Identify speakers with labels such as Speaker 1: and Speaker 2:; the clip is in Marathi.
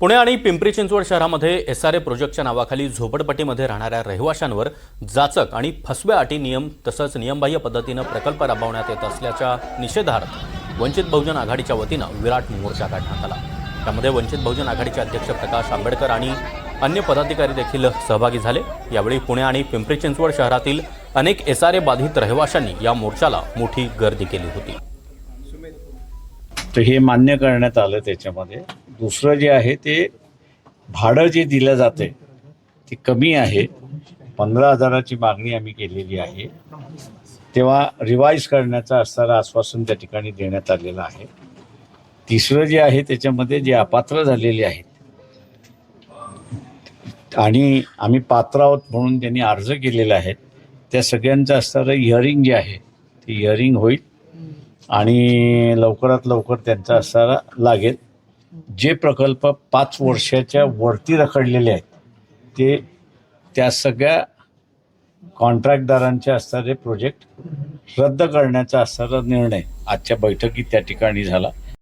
Speaker 1: पुणे आणि पिंपरी चिंचवड शहरामध्ये एस आर ए प्रोजेक्टच्या नावाखाली झोपडपट्टीमध्ये राहणाऱ्या रहिवाशांवर जाचक आणि फसव्या अटी नियम तसंच नियमबाह्य पद्धतीनं प्रकल्प राबवण्यात येत असल्याच्या निषेधार्थ वंचित बहुजन आघाडीच्या वतीनं विराट मोर्चा काढण्यात आला. त्यामध्ये वंचित बहुजन आघाडीचे अध्यक्ष प्रकाश आंबेडकर आणि अन्य पदाधिकारी देखील सहभागी झाले. यावेळी पुणे आणि पिंपरी चिंचवड शहरातील अनेक एस आर ए बाधित रहिवाशांनी या मोर्चाला मोठी गर्दी केली होती.
Speaker 2: तर हे मान्य करण्यात आलं त्याच्यामध्ये. दुसरं जे आहे ते भाडं जे दिलं जाते ते कमी आहे. पंधरा हजाराची मागणी आम्ही केलेली आहे. तेव्हा रिवाईज करण्याचं असणारं आश्वासन त्या ठिकाणी देण्यात आलेलं आहे. तिसरं जे आहे त्याच्यामध्ये जे अपात्र झालेले आहेत आणि आम्ही पात्र आहोत म्हणून त्यांनी अर्ज केलेला आहे त्या सगळ्यांचं असणारं हिअरिंग जे आहे ते हिअरिंग होईल. आणि लवकरात लवकर त्यांचा असणारा लागेल. जे प्रकल्प पाच वर्षाच्या वरती रखडलेले आहेत ते त्या सगळ्या कॉन्ट्रॅक्टदारांचे असणारे प्रोजेक्ट रद्द करण्याचा असणारा निर्णय आजच्या बैठकीत त्या ठिकाणी झाला.